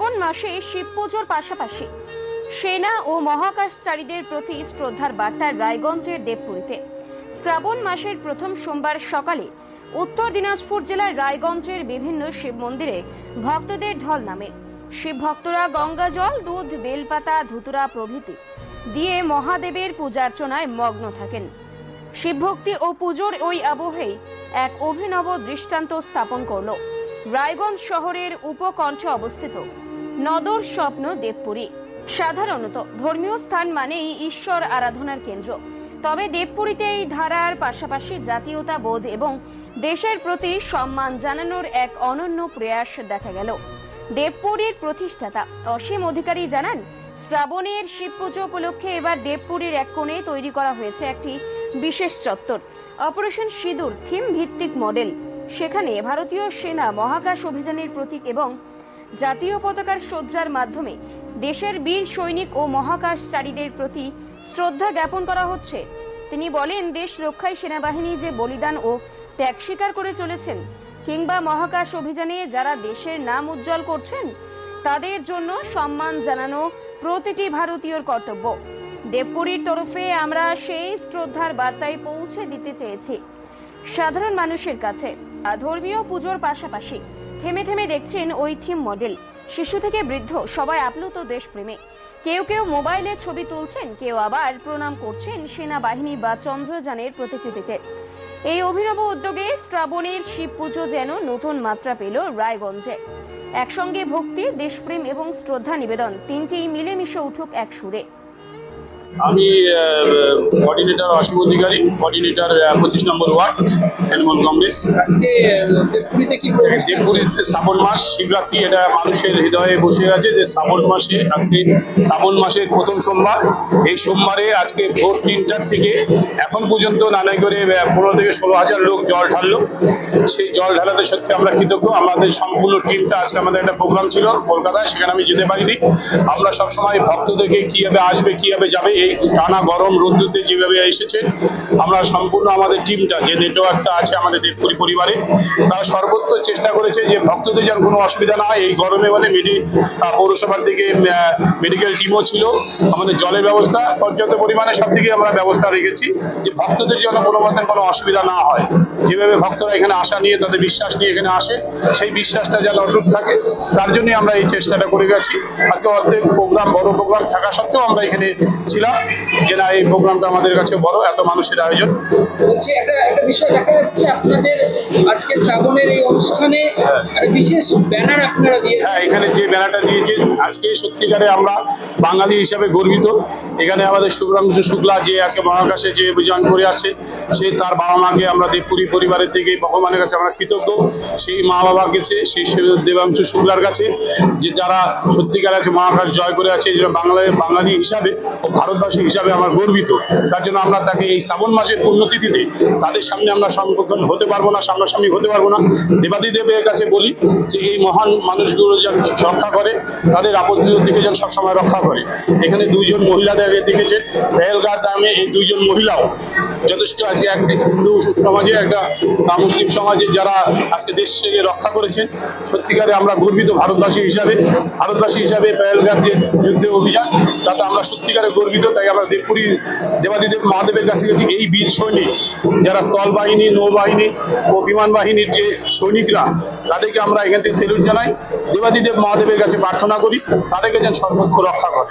শ্রাবণ মাসে শিব পুজোর পাশাপাশি সেনা ও মহাকাশচারীদের প্রতি শ্রদ্ধার বার্তা রায়গঞ্জের দেবপুরীতে। শ্রাবণ মাসের প্রথম সোমবার সকালে উত্তর দিনাজপুর জেলার রায়গঞ্জের বিভিন্ন শিব মন্দিরে ভক্তদের ঢল নামে। শিব ভক্তরা গঙ্গা জল, দুধ, বেলপাতা, ধুতুরা প্রভৃতি দিয়ে মহাদেবের পূজার্চনায় মগ্ন থাকেন। শিবভক্তি ও পুজোর ওই আবহেই এক অভিনব দৃষ্টান্ত স্থাপন করল। রায়গঞ্জ শহরের উপকণ্ঠে অবস্থিত নদর স্বপ্ন দেবপুরী। সাধারণত ধর্মীয় স্থান মানেই ঈশ্বর আরাধনার কেন্দ্র। তবে দেবপুরীতে এই ধারার পাশাপাশি জাতীয়তা বোধ এবং দেশের প্রতি সম্মান জানানোর এক অনন্য প্রয়াস দেখা গেল। দেবপুরীর প্রতিষ্ঠাতা অসীম অধিকারী জানান, শ্রাবণের শিব পুজো উপলক্ষে এবার দেবপুরীর এক কোণে তৈরি করা হয়েছে একটি বিশেষ চত্বর, অপারেশন সিঁদুর থিম ভিত্তিক মডেল। সেখানে ভারতীয় সেনা মহাকাশ অভিযানের প্রতীক এবং জাতীয় পতাকার সজ্জার মাধ্যমে দেশের বীর সৈনিক ও মহাকাশচারীদের প্রতি শ্রদ্ধা জ্ঞাপন করা হচ্ছে। তিনি বলেন, দেশ রক্ষায় সেনাবাহিনী যে বলিদান ও ত্যাগ স্বীকার করে চলেছেন, কিংবা মহাকাশ অভিযানে যারা দেশের নাম উজ্জ্বল করছেন, তাদের জন্য সম্মান জানানো প্রতিটি ভারতীয়র কর্তব্য। দেবপুরীর তরফে আমরা সেই শ্রদ্ধার বার্তায় পৌঁছে দিতে চেয়েছি। সাধারণ মানুষের কাছে। ধর্মীয় পুজোর পাশাপাশি থেমে থেমে দেখছেন ওই থিম মডেল। শিশু থেকে বৃদ্ধ, সবাই আপ্লুত দেশপ্রেমে। কেউ কেউ মোবাইলে ছবি তুলছেন, কেউ আবার প্রণাম করছেন সেনাবাহিনী বা চন্দ্রযানের প্রতিকৃতিতে। এই অভিনব উদ্যোগে শ্রাবণের শিব পুজো যেন নতুন মাত্রা পেল রায়গঞ্জে। একসঙ্গে ভক্তি, দেশপ্রেম এবং শ্রদ্ধা নিবেদন তিনটি মিলেমিশে উঠুক এক সুরে। আমি কোঅর্ডিনেটর অসীম অধিকারী কোঅর্ডিনেটর পঁচিশ নম্বর ওয়ার্ড তৃণমূল কংগ্রেস। দেবপুরী শ্রাবণ মাস শিবরাত্রি এটা মানুষের হৃদয়ে বসে আছে যে শ্রাবণ মাসে আজকে শ্রাবণ মাসের প্রথম সোমবার। এই সোমবারে আজকে ভোর তিনটার থেকে এখন পর্যন্ত নানাই করে পনেরো থেকে ষোলো হাজার লোক জল ঢাললো। সেই জল ঢালাতে সত্যি আমরা কৃতজ্ঞ। আমাদের সম্পূর্ণ টিমটা আজকে আমাদের একটা প্রোগ্রাম ছিল কলকাতায় সেখানে আমি যেতে পারিনি। আমরা সবসময় ভক্তদেরকে কীভাবে আসবে কীভাবে যাবে এই টানা গরম রোদ্দুতে যেভাবে এসেছে, আমরা সম্পূর্ণ আমাদের টিমটা, যে নেটওয়ার্কটা আছে আমাদের দেবপুরি পরিবারে, তারা সর্বোচ্চ চেষ্টা করেছে যে ভক্তদের যেন কোনো অসুবিধা না এই গরমে মানে মেডি পৌরসভার থেকে মেডিকেল টিমও ছিল। আমাদের জলের ব্যবস্থা পর্যাপ্ত পরিমাণে সব দিকে আমরা ব্যবস্থা রেখেছি যে ভক্তদের যেন কোনো মতের কোনো অসুবিধা না হয়। যেভাবে ভক্তরা এখানে আশা নিয়ে তাদের বিশ্বাস নিয়ে এখানে আসে সেই বিশ্বাসটা যেন অটুট থাকে তার জন্যই আমরা এই চেষ্টাটা করে গেছি। আজকে অর্ধেক প্রোগ্রাম বড় প্রোগ্রাম থাকা সত্ত্বেও আমরা এখানে ছিলাম যে না এই প্রোগ্রামটা আমাদের কাছে বড় এত মানুষের আয়োজন। বলছি একটা একটা বিষয় দেখা যাচ্ছে আপনাদের আজকে শ্রাবণের এই অনুষ্ঠানে বিশেষ ব্যানার আপনারা দিয়েছেন। হ্যাঁ এখানে যে ব্যানারটা দিয়েছে আজকে সত্যিকারে আমরা বাঙালি হিসাবে গর্বিত। এখানে আমাদের শুভ্রাংশু শুক্লা যে আজকে মহাকাশে যে অভিযান করে আসছে সে তার বাবা মাকে আমরা দেবপুরী পরিবারের থেকে ভগবানের কাছে আমরা কৃতজ্ঞ। সেই মা বাবার কাছে সেই দেবাংশু শুক্লার কাছে, যে যারা সত্যিকার আছে মহাকাশ জয় করে আছে, যেটা বাংলায়, বাঙালি হিসাবে ও ভারতবাসী হিসাবে আমার গর্বিত। তার জন্য আমরা তাকে এই শ্রাবণ মাসের পুণ্যতিথিতে তাদের সামনে আমরা সম্মুখীন হতে পারব না, সামনাসামনি হতে পারব না। দেবাদিদেবের কাছে বলি যে, এই মহান মানুষগুলো যেন রক্ষা করে, তাদের আপদ থেকে যেন সবসময় রক্ষা করে। এখানে দুইজন মহিলাদের দেখেছে পেহেলগাঁ গ্রামে এই দুইজন মহিলাও যথেষ্ট আজকে এক হিন্দু সমাজে একটা আহ, মুসলিম সমাজে যারা আজকে দেশকে রক্ষা করেছেন সত্যিকারে আমরা গর্বিত ভারতবাসী হিসাবে ভারতবাসী হিসাবে পেহেলগাঁর যে যুদ্ধে অভিযান তাতে আমরা সত্যিকারে গর্বিত তাই আমরা দেবপুরী দেবাদিদেব মহাদেবের কাছে যদি এই বীর সৈনিক যারা স্থল বাহিনী নৌবাহিনী ও বিমান বাহিনীর যে সৈনিকরা তাদেরকে আমরা এখান থেকে সেলুট জানাই। দেবাদিদেব মহাদেবের কাছে প্রার্থনা করি তাদেরকে যেন সর্বক্ষ রক্ষা করে।